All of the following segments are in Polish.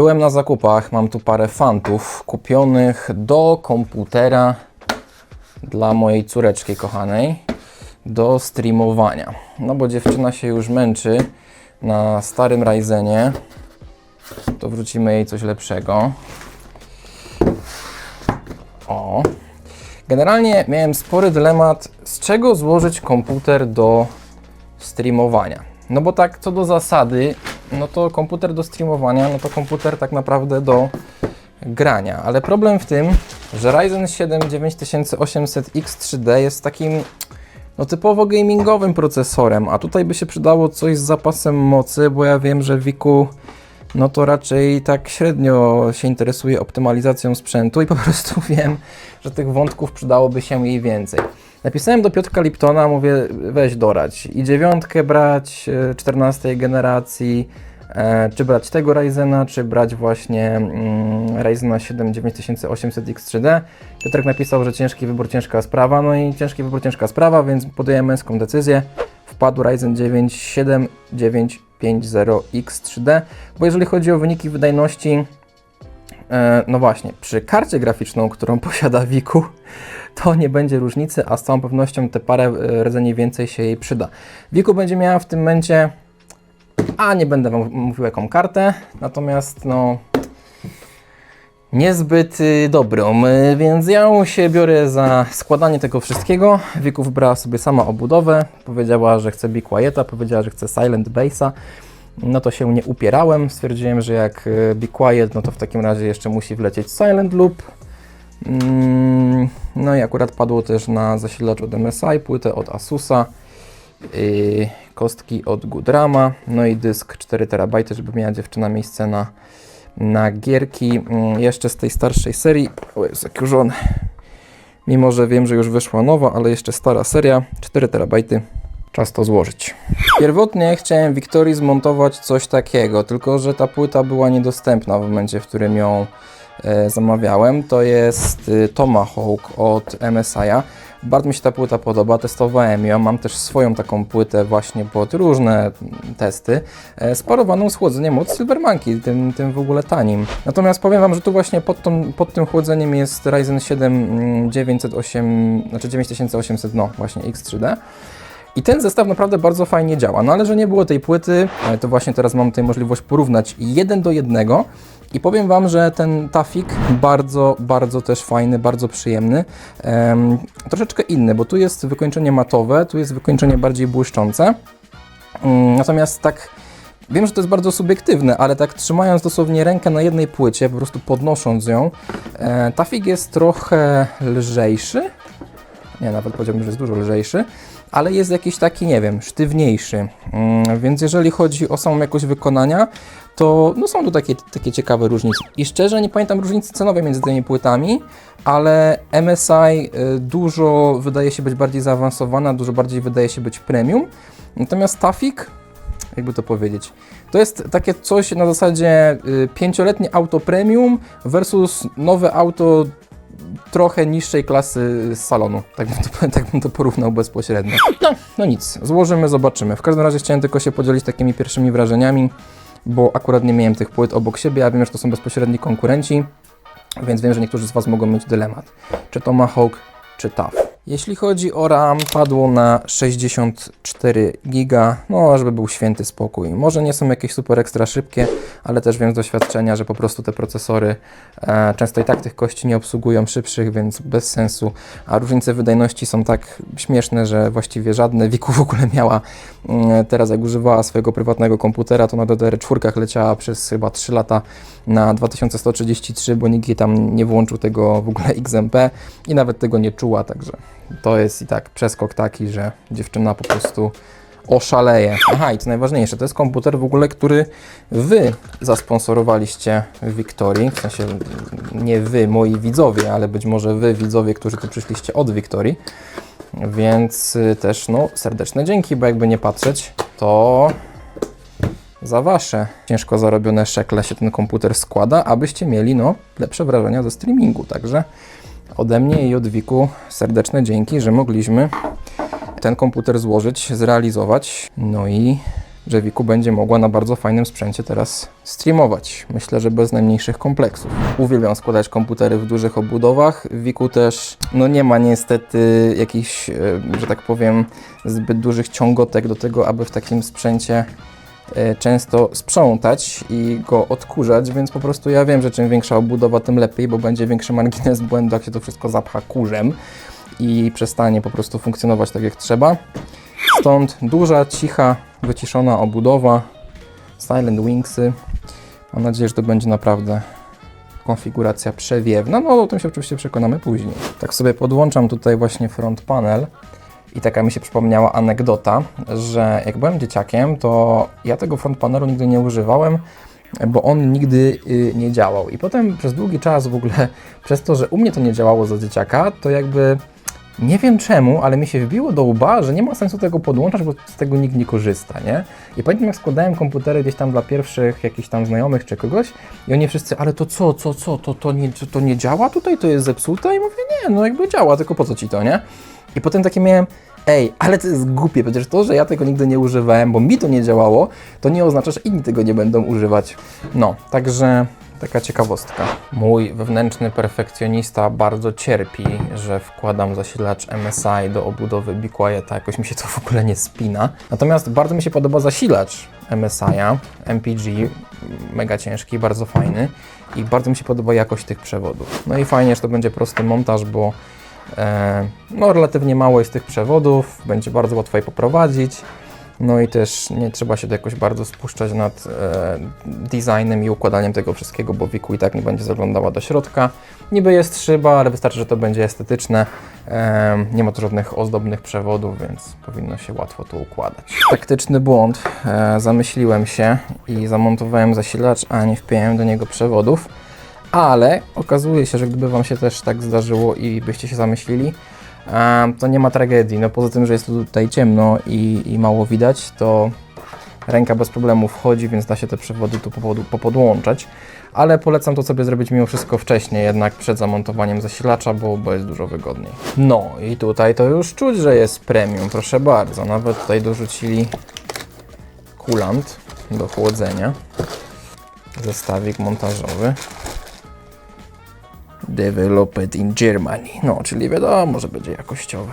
Byłem na zakupach, mam tu parę fantów kupionych do komputera dla mojej córeczki kochanej do streamowania. No bo dziewczyna się już męczy na starym Ryzenie. To wrócimy jej coś lepszego. O. Generalnie miałem spory dylemat, z czego złożyć komputer do streamowania. No bo tak co do zasady, no to komputer do streamowania, no to komputer tak naprawdę do grania. Ale problem w tym, że Ryzen 7 9800X3D jest takim no typowo gamingowym procesorem, a tutaj by się przydało coś z zapasem mocy, bo ja wiem, że Wiku no to raczej tak średnio się interesuje optymalizacją sprzętu i po prostu wiem, że tych wątków przydałoby się jej więcej. Napisałem do Piotrka Liptona, mówię weź dorać i dziewiątkę brać e, 14 generacji, e, czy brać tego Ryzena, czy brać właśnie mm, Ryzena 7 9800X3D. Piotrek napisał, że ciężki wybór, ciężka sprawa, no i ciężki wybór, ciężka sprawa, więc podjąłem męską decyzję. Wpadł Ryzen 9 7950X3D, bo jeżeli chodzi o wyniki wydajności, e, no właśnie, przy karcie graficzną, którą posiada Wiku, to nie będzie różnicy, a z całą pewnością te parę e, rdzeni więcej się jej przyda. Wiku będzie miała w tym momencie, a nie będę wam mówił jaką kartę, natomiast no niezbyt y, dobrą, y, więc ja się biorę za składanie tego wszystkiego. Wiku wybrała sobie sama obudowę, powiedziała, że chce Be Quieta, powiedziała, że chce Silent Bass'a. No to się nie upierałem, stwierdziłem, że jak y, Be Quiet, no to w takim razie jeszcze musi wlecieć Silent Loop. Mm, No i akurat padło też na zasilacz od MSI, płytę od Asusa, kostki od Goodrama, no i dysk 4 TB, żeby miała dziewczyna miejsce na, na gierki. Mm, Jeszcze z tej starszej serii, o jest zakurzony, mimo że wiem, że już wyszła nowa, ale jeszcze stara seria, 4 TB. Czas to złożyć. Pierwotnie chciałem Wiktorii zmontować coś takiego, tylko że ta płyta była niedostępna w momencie, w którym ją e, zamawiałem. To jest y, Tomahawk od MSI'a. Bardzo mi się ta płyta podoba, testowałem ją. Mam też swoją taką płytę właśnie pod różne mm, testy, e, sparowaną z chłodzeniem od Silvermonkey, tym, tym w ogóle tanim. Natomiast powiem Wam, że tu właśnie pod, tą, pod tym chłodzeniem jest Ryzen 7 mm, 908, znaczy 9800, no właśnie X3D. I ten zestaw naprawdę bardzo fajnie działa. No ale że nie było tej płyty, e, to właśnie teraz mam tutaj możliwość porównać jeden do jednego. I powiem Wam, że ten Tafik bardzo, bardzo też fajny, bardzo przyjemny. Em, troszeczkę inny, bo tu jest wykończenie matowe, tu jest wykończenie bardziej błyszczące. Mm, Natomiast tak, wiem, że to jest bardzo subiektywne, ale tak trzymając dosłownie rękę na jednej płycie, po prostu podnosząc ją, e, Tafik jest trochę lżejszy. Nie, nawet powiedziałbym, że jest dużo lżejszy, ale jest jakiś taki, nie wiem, sztywniejszy. Mm, więc jeżeli chodzi o samą jakość wykonania, to no są tu takie, takie ciekawe różnice. I szczerze nie pamiętam różnicy cenowej między tymi płytami, ale MSI y, dużo wydaje się być bardziej zaawansowana, dużo bardziej wydaje się być premium. Natomiast Tafik, jakby to powiedzieć, to jest takie coś na zasadzie y, pięcioletnie auto premium versus nowe auto trochę niższej klasy z salonu. Tak bym, to, tak bym to porównał bezpośrednio. No, no nic, złożymy, zobaczymy. W każdym razie chciałem tylko się podzielić takimi pierwszymi wrażeniami, bo akurat nie miałem tych płyt obok siebie, a wiem, że to są bezpośredni konkurenci, więc wiem, że niektórzy z Was mogą mieć dylemat. Czy Tomahawk, czy TAF. Jeśli chodzi o RAM, padło na 64 giga, no żeby był święty spokój. Może nie są jakieś super ekstra szybkie, ale też wiem z doświadczenia, że po prostu te procesory e, często i tak tych kości nie obsługują szybszych, więc bez sensu. A różnice wydajności są tak śmieszne, że właściwie żadne. Wiku w ogóle miała mm, teraz jak używała swojego prywatnego komputera, to na DDR4 leciała przez chyba 3 lata na 2133, bo nikt jej tam nie włączył tego w ogóle XMP i nawet tego nie czuła, także to jest i tak przeskok taki, że dziewczyna po prostu oszaleje. Aha, i co najważniejsze, to jest komputer w ogóle, który Wy zasponsorowaliście w Wiktorii, w sensie nie Wy, moi widzowie, ale być może Wy, widzowie, którzy tu przyszliście od Wiktorii, więc y, też no serdeczne dzięki, bo jakby nie patrzeć, to za Wasze ciężko zarobione szekle się ten komputer składa, abyście mieli no lepsze wrażenia ze streamingu, także ode mnie i od Wiku serdeczne dzięki, że mogliśmy ten komputer złożyć, zrealizować. No i że Wiku będzie mogła na bardzo fajnym sprzęcie teraz streamować. Myślę, że bez najmniejszych kompleksów. Uwielbiam składać komputery w dużych obudowach. Wiku też, no nie ma niestety jakichś, e, że tak powiem, zbyt dużych ciągotek do tego, aby w takim sprzęcie często sprzątać i go odkurzać, więc po prostu ja wiem, że czym większa obudowa, tym lepiej, bo będzie większy margines błędu, jak się to wszystko zapcha kurzem i przestanie po prostu funkcjonować tak jak trzeba. Stąd duża, cicha, wyciszona obudowa, Silent Wingsy. Mam nadzieję, że to będzie naprawdę konfiguracja przewiewna. No o tym się oczywiście przekonamy później. Tak sobie podłączam tutaj właśnie front panel i taka mi się przypomniała anegdota, że jak byłem dzieciakiem, to ja tego front panelu nigdy nie używałem, bo on nigdy y, nie działał. I potem przez długi czas w ogóle, przez to, że u mnie to nie działało za dzieciaka, to jakby nie wiem czemu, ale mi się wbiło do łba, że nie ma sensu tego podłączać, bo z tego nikt nie korzysta, nie? I pamiętam, jak składałem komputery gdzieś tam dla pierwszych jakichś tam znajomych czy kogoś i oni wszyscy, ale to co, co, co, to, to, nie, to, to nie działa tutaj, to jest zepsute? I mówię, nie, no jakby działa, tylko po co ci to, nie? I potem takie miałem, ej, ale to jest głupie, przecież to, że ja tego nigdy nie używałem, bo mi to nie działało, to nie oznacza, że inni tego nie będą używać. No, także taka ciekawostka. Mój wewnętrzny perfekcjonista bardzo cierpi, że wkładam zasilacz MSI do obudowy Be Quieta, jakoś mi się to w ogóle nie spina. Natomiast bardzo mi się podoba zasilacz MSI'a, MPG, mega ciężki, bardzo fajny i bardzo mi się podoba jakość tych przewodów. No i fajnie, że to będzie prosty montaż, bo no, relatywnie mało jest tych przewodów, będzie bardzo łatwo je poprowadzić. No i też nie trzeba się jakoś bardzo spuszczać nad e, designem i układaniem tego wszystkiego, bo Wiku i tak nie będzie zaglądała do środka. Niby jest szyba, ale wystarczy, że to będzie estetyczne. E, nie ma tu żadnych ozdobnych przewodów, więc powinno się łatwo to układać. Taktyczny błąd. E, zamyśliłem się i zamontowałem zasilacz, a nie wpiąłem do niego przewodów ale okazuje się, że gdyby Wam się też tak zdarzyło i byście się zamyślili, to nie ma tragedii. No poza tym, że jest tu tutaj ciemno i, i mało widać, to ręka bez problemu wchodzi, więc da się te przewody tu popodłączać. Ale polecam to sobie zrobić mimo wszystko wcześniej, jednak przed zamontowaniem zasilacza, bo, bo jest dużo wygodniej. No i tutaj to już czuć, że jest premium, proszę bardzo. Nawet tutaj dorzucili kulant do chłodzenia. Zestawik montażowy. Developed in Germany. No, czyli wiadomo, że będzie jakościowe.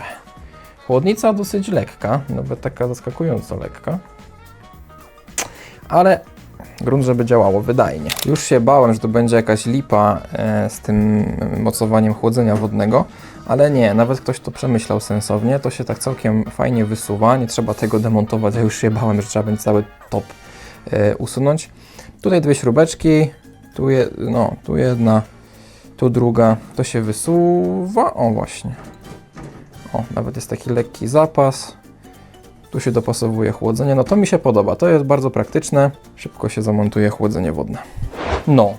Chłodnica dosyć lekka, nawet taka zaskakująco lekka. Ale grunt, żeby działało wydajnie. Już się bałem, że to będzie jakaś lipa e, z tym mocowaniem chłodzenia wodnego, ale nie, nawet ktoś to przemyślał sensownie, to się tak całkiem fajnie wysuwa, nie trzeba tego demontować, ja już się bałem, że trzeba będzie cały top e, usunąć. Tutaj dwie śrubeczki, tu, je, no, tu jedna, tu druga, to się wysuwa, o właśnie. O, nawet jest taki lekki zapas. Tu się dopasowuje chłodzenie, no to mi się podoba, to jest bardzo praktyczne, szybko się zamontuje chłodzenie wodne. No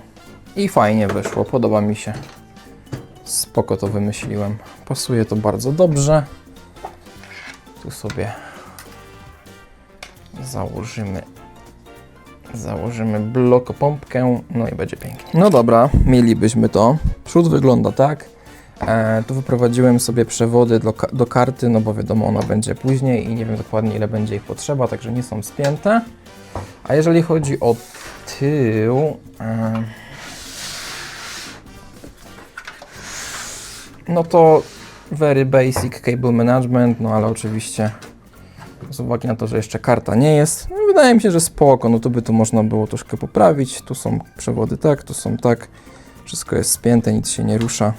i fajnie wyszło, podoba mi się. Spoko to wymyśliłem. Pasuje to bardzo dobrze. Tu sobie założymy Założymy blokopompkę, no i będzie pięknie. No dobra, mielibyśmy to. Przód wygląda tak. E, tu wyprowadziłem sobie przewody do, do karty, no bo wiadomo, ona będzie później i nie wiem dokładnie ile będzie ich potrzeba, także nie są spięte. A jeżeli chodzi o tył... E, no to very basic cable management, no ale oczywiście z uwagi na to, że jeszcze karta nie jest, no wydaje mi się, że spoko, no to by to można było troszkę poprawić. Tu są przewody tak, tu są tak. Wszystko jest spięte, nic się nie rusza.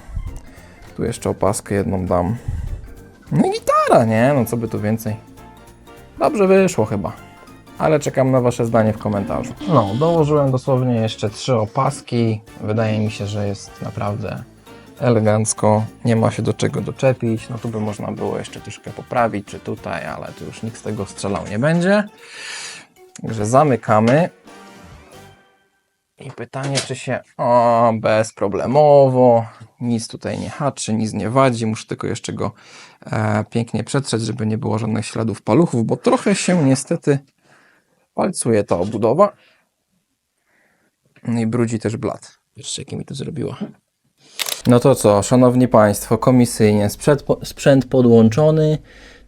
Tu jeszcze opaskę jedną dam. No i gitara, nie? No co by tu więcej. Dobrze wyszło chyba. Ale czekam na Wasze zdanie w komentarzu. No, dołożyłem dosłownie jeszcze trzy opaski. Wydaje mi się, że jest naprawdę elegancko, nie ma się do czego doczepić. No tu by można było jeszcze troszkę poprawić, czy tutaj, ale tu już nikt z tego strzelał nie będzie. Także zamykamy. I pytanie, czy się. O, bezproblemowo. Nic tutaj nie haczy, nic nie wadzi. Muszę tylko jeszcze go e, pięknie przetrzeć, żeby nie było żadnych śladów paluchów, bo trochę się niestety palcuje ta obudowa. No i brudzi też blat. Wiesz, jaki mi to zrobiła. No to co, szanowni państwo, komisyjnie, sprzęt, sprzęt podłączony.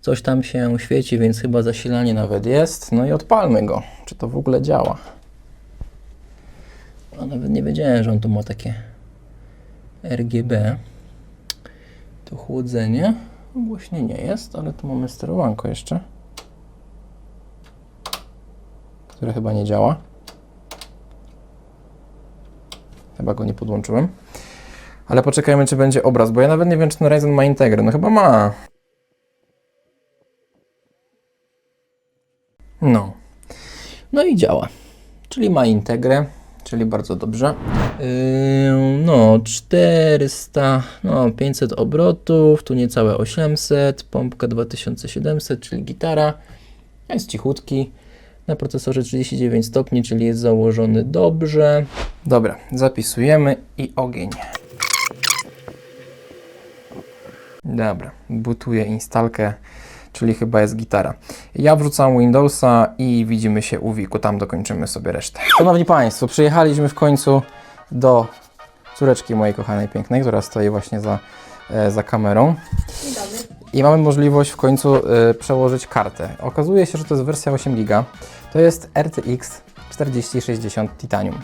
Coś tam się świeci, więc chyba zasilanie nawet jest. No i odpalmy go. Czy to w ogóle działa? A nawet nie wiedziałem, że on tu ma takie RGB. To chłodzenie. Głośnie nie jest, ale tu mamy sterowanko jeszcze. Które chyba nie działa. Chyba go nie podłączyłem. Ale poczekajmy, czy będzie obraz, bo ja nawet nie wiem, czy ten Ryzen ma Integrę. No chyba ma. No. No i działa. Czyli ma Integrę, czyli bardzo dobrze. Yy, no, 400, no 500 obrotów, tu niecałe 800, pompka 2700, czyli gitara. Jest cichutki. Na procesorze 39 stopni, czyli jest założony dobrze. Dobra, zapisujemy i ogień. Dobra, butuję instalkę, czyli chyba jest gitara. Ja wrzucam Windowsa i widzimy się u Wiku, tam dokończymy sobie resztę. Szanowni Państwo, przyjechaliśmy w końcu do córeczki mojej kochanej pięknej, która stoi właśnie za, e, za kamerą. I mamy możliwość w końcu e, przełożyć kartę. Okazuje się, że to jest wersja 8 GB. To jest RTX 4060 Titanium.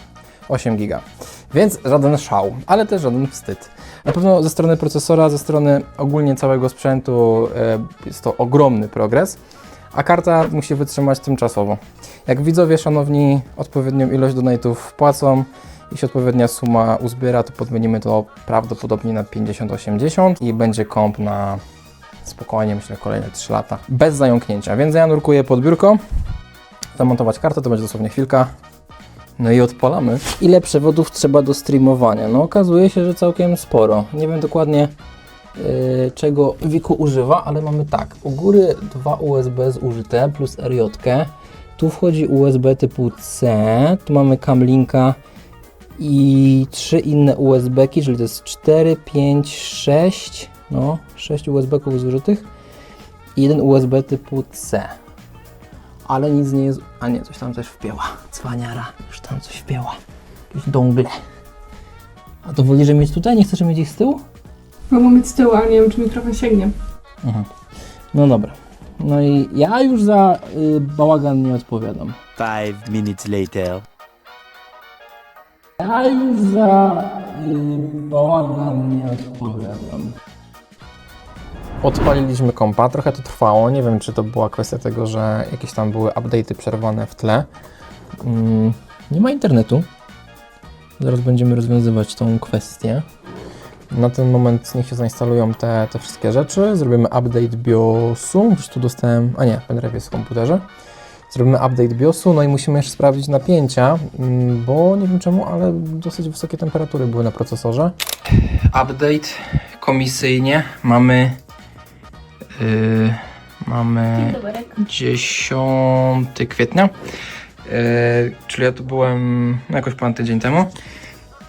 8 GB. Więc żaden szał, ale też żaden wstyd. Na pewno ze strony procesora, ze strony ogólnie całego sprzętu e, jest to ogromny progres, a karta musi wytrzymać tymczasowo. Jak widzowie, szanowni, odpowiednią ilość donate'ów wpłacą i się odpowiednia suma uzbiera, to podmienimy to prawdopodobnie na 50-80 i będzie komp na spokojnie, myślę, kolejne 3 lata, bez zająknięcia. Więc ja nurkuję pod biurko, zamontować kartę, to będzie dosłownie chwilka. No i odpalamy. Ile przewodów trzeba do streamowania? No okazuje się, że całkiem sporo. Nie wiem dokładnie yy, czego Wiku używa, ale mamy tak. U góry dwa USB zużyte plus RJ. Tu wchodzi USB typu C. Tu mamy Camlinka i trzy inne USB-ki, czyli to jest 4, 5, 6. No, 6 USB-ków zużytych i jeden USB typu C ale nic nie jest. A nie, coś tam też wpięła. Cwaniara, już tam coś wpięła. Jakieś dongle. A to wolisz mieć tutaj? Nie chcesz mieć ich z tyłu? Mogą mieć z tyłu, ale nie wiem, czy mikrofon sięgnie. No dobra. No i ja już za y, bałagan nie odpowiadam. Five minutes later. Ja już za y, bałagan nie odpowiadam. Odpaliliśmy kompa, trochę to trwało. Nie wiem, czy to była kwestia tego, że jakieś tam były update'y przerwane w tle. Mm, nie ma internetu. Zaraz będziemy rozwiązywać tą kwestię. Na ten moment niech się zainstalują te, te wszystkie rzeczy. Zrobimy update BIOSu. Już tu dostałem. A nie, pendrive jest w komputerze. Zrobimy update BIOSu, no i musimy jeszcze sprawdzić napięcia, mm, bo nie wiem czemu, ale dosyć wysokie temperatury były na procesorze. Update komisyjnie mamy. Yy, mamy 10 kwietnia. Yy, czyli ja tu byłem no, jakoś ponad tydzień temu.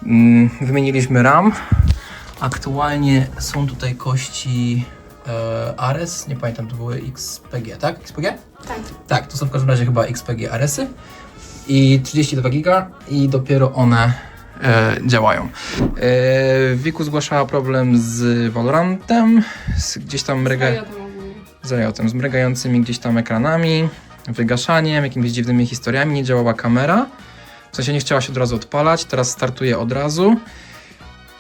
Mm, Wymieniliśmy RAM. Aktualnie są tutaj kości e, Ares. Nie pamiętam, to były XPG, tak? XPG? Tak. Tak, to są w każdym razie chyba XPG Aresy. I 32 giga i dopiero one działają. E, Wiku zgłaszała problem z Valorantem, z gdzieś tam mryga z riotem, z mrygającymi gdzieś tam ekranami, wygaszaniem, jakimiś dziwnymi historiami, nie działała kamera. W sensie nie chciała się od razu odpalać, teraz startuje od razu.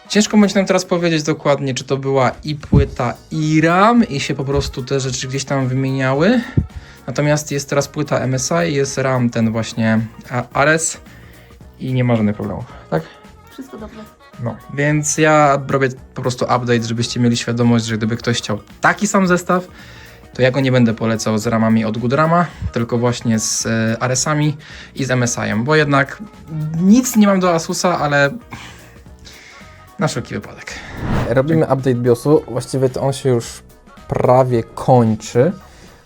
Ciężko będzie nam teraz powiedzieć dokładnie, czy to była i płyta, i RAM, i się po prostu te rzeczy gdzieś tam wymieniały. Natomiast jest teraz płyta MSI, jest RAM ten właśnie Ares i nie ma żadnych problemów, tak? Wszystko dobrze. No, więc ja robię po prostu update, żebyście mieli świadomość, że gdyby ktoś chciał taki sam zestaw, to ja go nie będę polecał z ramami od Goodrama, tylko właśnie z e, Aresami i z MSI-em, bo jednak nic nie mam do Asusa, ale na wszelki wypadek. Robimy update BIOSu, właściwie to on się już prawie kończy,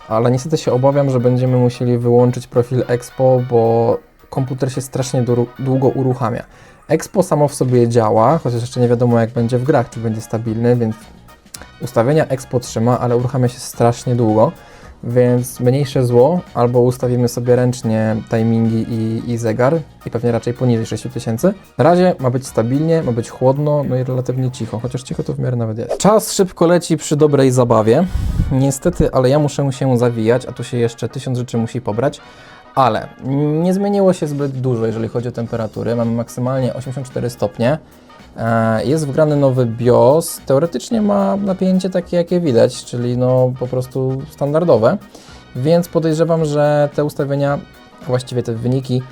ale niestety się obawiam, że będziemy musieli wyłączyć profil Expo, bo komputer się strasznie długo uruchamia. Expo samo w sobie działa, chociaż jeszcze nie wiadomo jak będzie w grach, czy będzie stabilny, więc ustawienia Expo trzyma, ale uruchamia się strasznie długo, więc mniejsze zło, albo ustawimy sobie ręcznie timingi i, i zegar i pewnie raczej poniżej 6000. Na razie ma być stabilnie, ma być chłodno, no i relatywnie cicho, chociaż cicho to w miarę nawet jest. Czas szybko leci przy dobrej zabawie. Niestety, ale ja muszę się zawijać, a tu się jeszcze tysiąc rzeczy musi pobrać. Ale nie zmieniło się zbyt dużo, jeżeli chodzi o temperatury. Mamy maksymalnie 84 stopnie. E, Jest wgrany nowy BIOS. Teoretycznie ma napięcie takie, jakie widać, czyli no po prostu standardowe. Więc podejrzewam, że te ustawienia, właściwie te wyniki,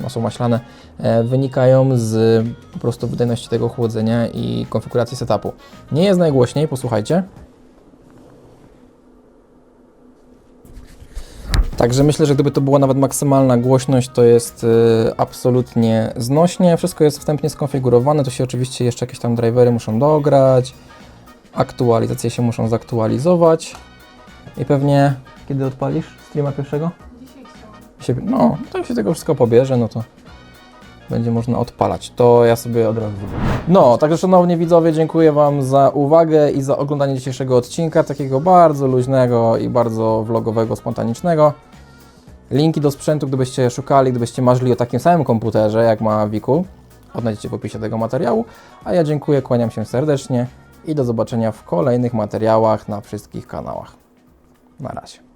no są maślane, e, wynikają z po prostu wydajności tego chłodzenia i konfiguracji setupu. Nie jest najgłośniej, posłuchajcie. Także myślę, że gdyby to była nawet maksymalna głośność, to jest y, absolutnie znośnie. Wszystko jest wstępnie skonfigurowane, to się oczywiście jeszcze jakieś tam drivery muszą dograć, aktualizacje się muszą zaktualizować i pewnie kiedy odpalisz streama pierwszego? Dzisiaj no, to jak się tego wszystko pobierze, no to będzie można odpalać. To ja sobie od razu zrobię. No, także szanowni widzowie, dziękuję Wam za uwagę i za oglądanie dzisiejszego odcinka, takiego bardzo luźnego i bardzo vlogowego, spontanicznego. Linki do sprzętu, gdybyście szukali, gdybyście marzyli o takim samym komputerze, jak ma Wiku, odnajdziecie w opisie tego materiału. A ja dziękuję, kłaniam się serdecznie i do zobaczenia w kolejnych materiałach na wszystkich kanałach. Na razie.